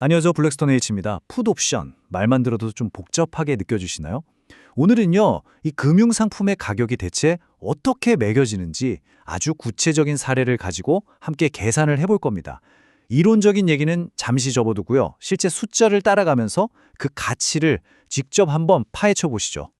안녕하세요. 블랙스톤 H입니다. 풋옵션. 말만 들어도 좀 복잡하게 느껴지시나요? 오늘은요, 이 금융상품의 가격이 대체 어떻게 매겨지는지 아주 구체적인 사례를 가지고 함께 계산을 해볼 겁니다. 이론적인 얘기는 잠시 접어두고요. 실제 숫자를 따라가면서 그 가치를 직접 한번 파헤쳐 보시죠.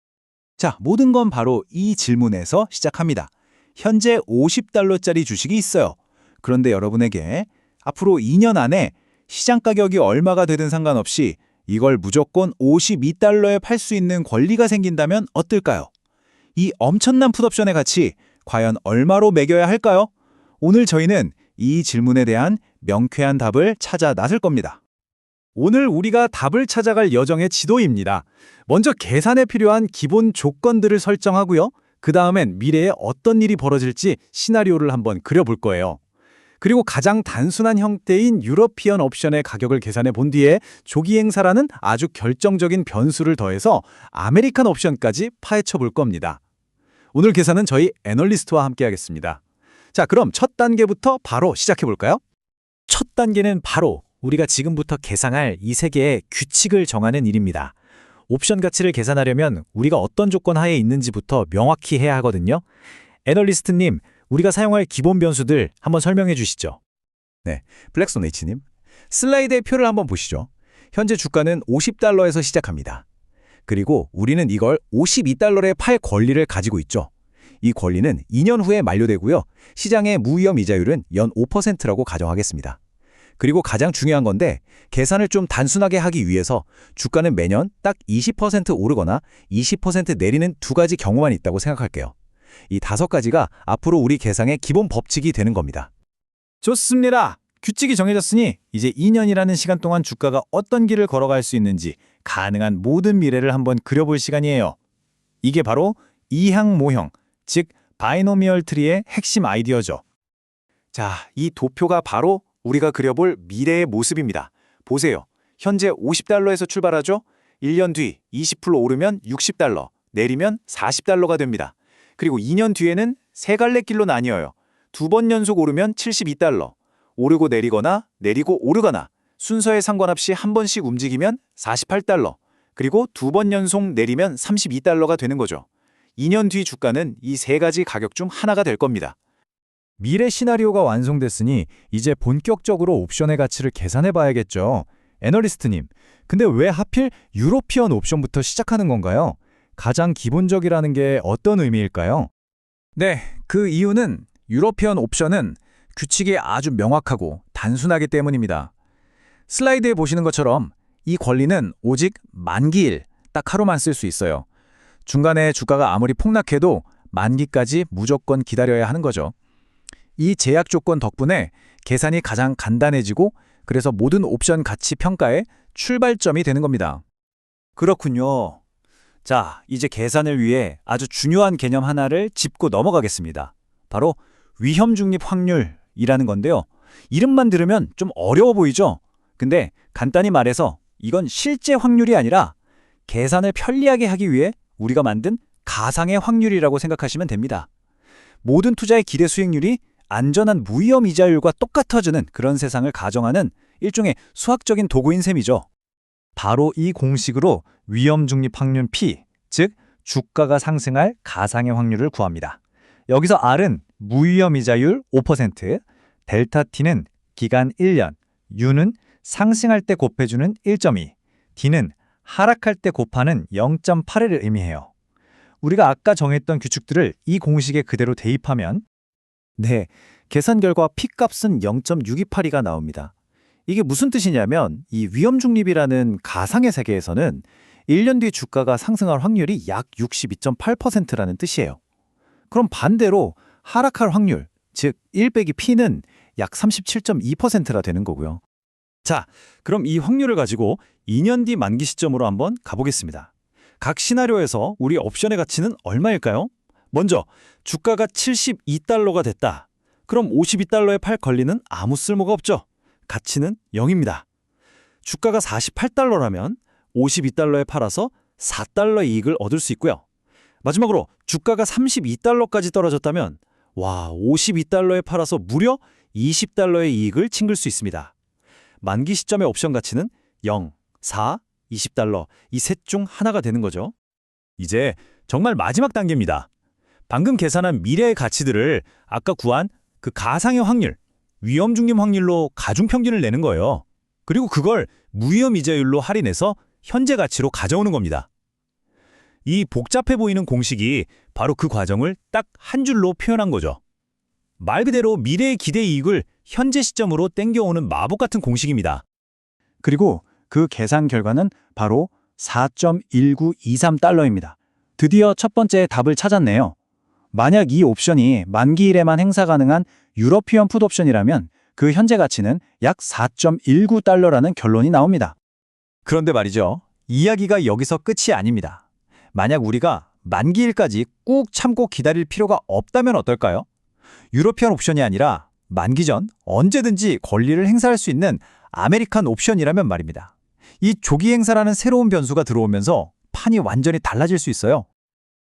자, 모든 건 바로 이 질문에서 시작합니다. 현재 50달러짜리 주식이 있어요. 그런데 여러분에게 앞으로 2년 안에 시장 가격이 얼마가 되든 상관없이 이걸 무조건 52달러에 팔 수 있는 권리가 생긴다면 어떨까요? 이 엄청난 풋옵션의 가치 과연 얼마로 매겨야 할까요? 오늘 저희는 이 질문에 대한 명쾌한 답을 찾아 나설 겁니다. 오늘 우리가 답을 찾아갈 여정의 지도입니다. 먼저 계산에 필요한 기본 조건들을 설정하고요. 그 다음엔 미래에 어떤 일이 벌어질지 시나리오를 한번 그려볼 거예요. 그리고 가장 단순한 형태인 유러피언 옵션의 가격을 계산해 본 뒤에 조기 행사라는 아주 결정적인 변수를 더해서 아메리칸 옵션까지 파헤쳐 볼 겁니다. 오늘 계산은 저희 애널리스트와 함께 하겠습니다. 자, 그럼 첫 단계부터 바로 시작해 볼까요? 첫 단계는 바로 우리가 지금부터 계상할 이세 개의 규칙을 정하는 일입니다. 옵션 가치를 계산하려면 우리가 어떤 조건 하에 있는지부터 명확히 해야 하거든요. 애널리스트님, 우리가 사용할 기본 변수들 한번 설명해 주시죠. 네, 블랙손 H님. 슬라이드의 표를 한번 보시죠. 현재 주가는 50달러에서 시작합니다. 그리고 우리는 이걸 52달러에 팔 권리를 가지고 있죠. 이 권리는 2년 후에 만료되고요. 시장의 무위험 이자율은 연 5%라고 가정하겠습니다. 그리고 가장 중요한 건데 계산을 좀 단순하게 하기 위해서 주가는 매년 딱 20% 오르거나 20% 내리는 두 가지 경우만 있다고 생각할게요. 이 다섯 가지가 앞으로 우리 계상의 기본 법칙이 되는 겁니다. 좋습니다. 규칙이 정해졌으니 이제 2년이라는 시간 동안 주가가 어떤 길을 걸어갈 수 있는지 가능한 모든 미래를 한번 그려볼 시간이에요. 이게 바로 이항 모형, 즉 바이노미얼 트리의 핵심 아이디어죠. 자, 이 도표가 바로 우리가 그려볼 미래의 모습입니다. 보세요. 현재 50달러에서 출발하죠? 1년 뒤 20% 오르면 60달러, 내리면 40달러가 됩니다. 그리고 2년 뒤에는 세 갈래 길로 나뉘어요. 두 번 연속 오르면 72달러, 오르고 내리거나 내리고 오르거나 순서에 상관없이 한 번씩 움직이면 48달러, 그리고 두 번 연속 내리면 32달러가 되는 거죠. 2년 뒤 주가는 이 세 가지 가격 중 하나가 될 겁니다. 미래 시나리오가 완성됐으니 이제 본격적으로 옵션의 가치를 계산해 봐야겠죠. 애널리스트님, 근데 왜 하필 유로피언 옵션부터 시작하는 건가요? 가장 기본적이라는 게 어떤 의미일까요? 네, 그 이유는 유로피언 옵션은 규칙이 아주 명확하고 단순하기 때문입니다. 슬라이드에 보시는 것처럼 이 권리는 오직 만기일, 딱 하루만 쓸 수 있어요. 중간에 주가가 아무리 폭락해도 만기까지 무조건 기다려야 하는 거죠. 이 제약 조건 덕분에 계산이 가장 간단해지고 그래서 모든 옵션 가치 평가의 출발점이 되는 겁니다. 그렇군요. 자, 이제 계산을 위해 아주 중요한 개념 하나를 짚고 넘어가겠습니다. 바로 위험 중립 확률이라는 건데요. 이름만 들으면 좀 어려워 보이죠? 근데 간단히 말해서 이건 실제 확률이 아니라 계산을 편리하게 하기 위해 우리가 만든 가상의 확률이라고 생각하시면 됩니다. 모든 투자의 기대 수익률이 안전한 무위험 이자율과 똑같아지는 그런 세상을 가정하는 일종의 수학적인 도구인 셈이죠. 바로 이 공식으로 위험 중립 확률 P, 즉 주가가 상승할 가상의 확률을 구합니다. 여기서 R은 무위험 이자율 5%, 델타 T는 기간 1년, U는 상승할 때 곱해주는 1.2, D는 하락할 때 곱하는 0.8을 의미해요. 우리가 아까 정했던 규칙들을 이 공식에 그대로 대입하면 네, 계산 결과 P값은 0.628이가 나옵니다. 이게 무슨 뜻이냐면 이 위험 중립이라는 가상의 세계에서는 1년 뒤 주가가 상승할 확률이 약 62.8%라는 뜻이에요. 그럼 반대로 하락할 확률, 즉 1 빼기 P는 약 37.2%라 되는 거고요. 자, 그럼 이 확률을 가지고 2년 뒤 만기 시점으로 한번 가보겠습니다. 각 시나리오에서 우리 옵션의 가치는 얼마일까요? 먼저 주가가 72달러가 됐다. 그럼 52달러에 팔 권리는 아무 쓸모가 없죠. 가치는 0입니다. 주가가 48달러라면 52달러에 팔아서 4달러 이익을 얻을 수 있고요. 마지막으로 주가가 32달러까지 떨어졌다면 와, 52달러에 팔아서 무려 20달러의 이익을 챙길 수 있습니다. 만기 시점의 옵션 가치는 0, 4, 20달러 이 셋 중 하나가 되는 거죠. 이제 정말 마지막 단계입니다. 방금 계산한 미래의 가치들을 아까 구한 그 가상의 확률, 위험 중립 확률로 가중 평균을 내는 거예요. 그리고 그걸 무위험 이자율로 할인해서 현재 가치로 가져오는 겁니다. 이 복잡해 보이는 공식이 바로 그 과정을 딱 한 줄로 표현한 거죠. 말 그대로 미래의 기대 이익을 현재 시점으로 땡겨오는 마법 같은 공식입니다. 그리고 그 계산 결과는 바로 4.1923달러입니다. 드디어 첫 번째 답을 찾았네요. 만약 이 옵션이 만기일에만 행사 가능한 유러피언 풋 옵션이라면 그 현재 가치는 약 4.19달러라는 결론이 나옵니다. 그런데 말이죠. 이야기가 여기서 끝이 아닙니다. 만약 우리가 만기일까지 꾹 참고 기다릴 필요가 없다면 어떨까요? 유로피안 옵션이 아니라 만기 전 언제든지 권리를 행사할 수 있는 아메리칸 옵션이라면 말입니다. 이 조기 행사라는 새로운 변수가 들어오면서 판이 완전히 달라질 수 있어요.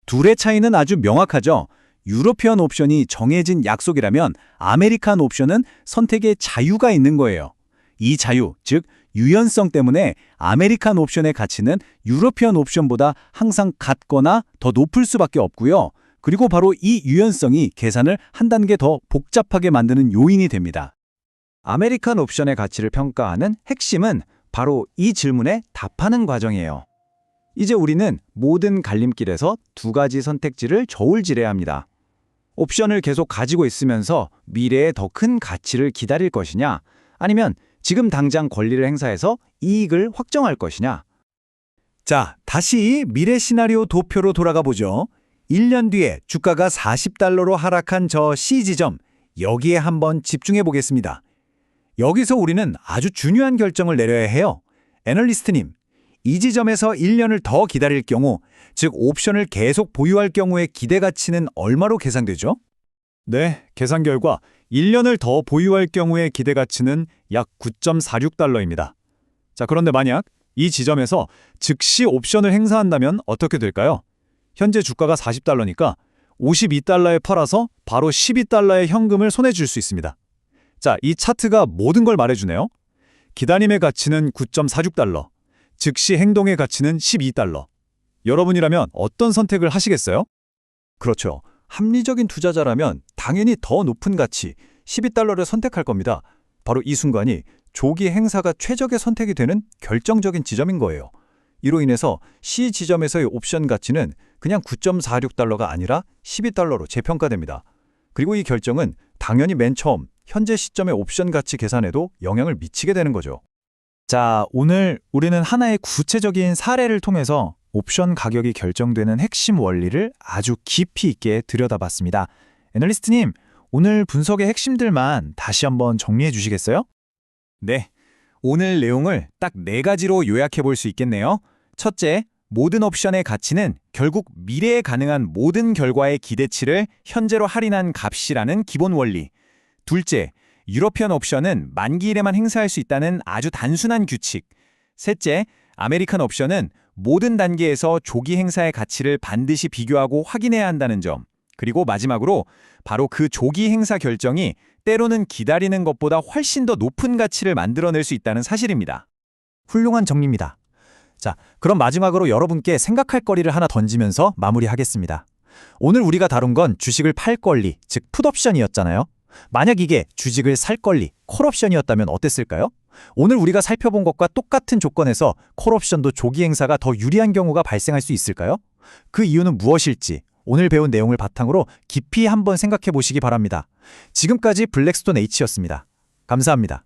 둘의 차이는 아주 명확하죠. 유로피안 옵션이 정해진 약속이라면 아메리칸 옵션은 선택의 자유가 있는 거예요. 이 자유, 즉 유연성 때문에 아메리칸 옵션의 가치는 유로피안 옵션보다 항상 같거나 더 높을 수밖에 없고요. 그리고 바로 이 유연성이 계산을 한 단계 더 복잡하게 만드는 요인이 됩니다. 아메리칸 옵션의 가치를 평가하는 핵심은 바로 이 질문에 답하는 과정이에요. 이제 우리는 모든 갈림길에서 두 가지 선택지를 저울질해야 합니다. 옵션을 계속 가지고 있으면서 미래에 더큰 가치를 기다릴 것이냐, 아니면 지금 당장 권리를 행사해서 이익을 확정할 것이냐. 자, 다시 미래 시나리오 도표로 돌아가 보죠. 1년 뒤에 주가가 40달러로 하락한 저 C 지점, 여기에 한번 집중해 보겠습니다. 여기서 우리는 아주 중요한 결정을 내려야 해요. 애널리스트님, 이 지점에서 1년을 더 기다릴 경우, 즉 옵션을 계속 보유할 경우의 기대 가치는 얼마로 계산되죠? 네, 계산 결과 1년을 더 보유할 경우의 기대 가치는 약 9.46달러입니다. 자, 그런데 만약 이 지점에서 즉시 옵션을 행사한다면 어떻게 될까요? 현재 주가가 40달러니까 52달러에 팔아서 바로 12달러의 현금을 손에 줄 수 있습니다. 자, 이 차트가 모든 걸 말해주네요. 기다림의 가치는 9.46달러, 즉시 행동의 가치는 12달러. 여러분이라면 어떤 선택을 하시겠어요? 그렇죠. 합리적인 투자자라면 당연히 더 높은 가치, 12달러를 선택할 겁니다. 바로 이 순간이 조기 행사가 최적의 선택이 되는 결정적인 지점인 거예요. 이로 인해서 C 지점에서의 옵션 가치는 그냥 9.46달러가 아니라 12달러로 재평가됩니다. 그리고 이 결정은 당연히 맨 처음 현재 시점의 옵션 가치 계산에도 영향을 미치게 되는 거죠. 자, 오늘 우리는 하나의 구체적인 사례를 통해서 옵션 가격이 결정되는 핵심 원리를 아주 깊이 있게 들여다봤습니다. 애널리스트님, 오늘 분석의 핵심들만 다시 한번 정리해 주시겠어요? 네. 오늘 내용을 딱 네 가지로 요약해 볼 수 있겠네요. 첫째, 모든 옵션의 가치는 결국 미래에 가능한 모든 결과의 기대치를 현재로 할인한 값이라는 기본 원리. 둘째, 유러피언 옵션은 만기일에만 행사할 수 있다는 아주 단순한 규칙. 셋째, 아메리칸 옵션은 모든 단계에서 조기 행사의 가치를 반드시 비교하고 확인해야 한다는 점. 그리고 마지막으로 바로 그 조기 행사 결정이 때로는 기다리는 것보다 훨씬 더 높은 가치를 만들어낼 수 있다는 사실입니다. 훌륭한 정리입니다. 자, 그럼 마지막으로 여러분께 생각할 거리를 하나 던지면서 마무리하겠습니다. 오늘 우리가 다룬 건 주식을 팔 권리, 즉 풋옵션이었잖아요. 만약 이게 주식을 살 권리, 콜옵션이었다면 어땠을까요? 오늘 우리가 살펴본 것과 똑같은 조건에서 콜옵션도 조기 행사가 더 유리한 경우가 발생할 수 있을까요? 그 이유는 무엇일지 오늘 배운 내용을 바탕으로 깊이 한번 생각해 보시기 바랍니다. 지금까지 블랙스톤 H였습니다. 감사합니다.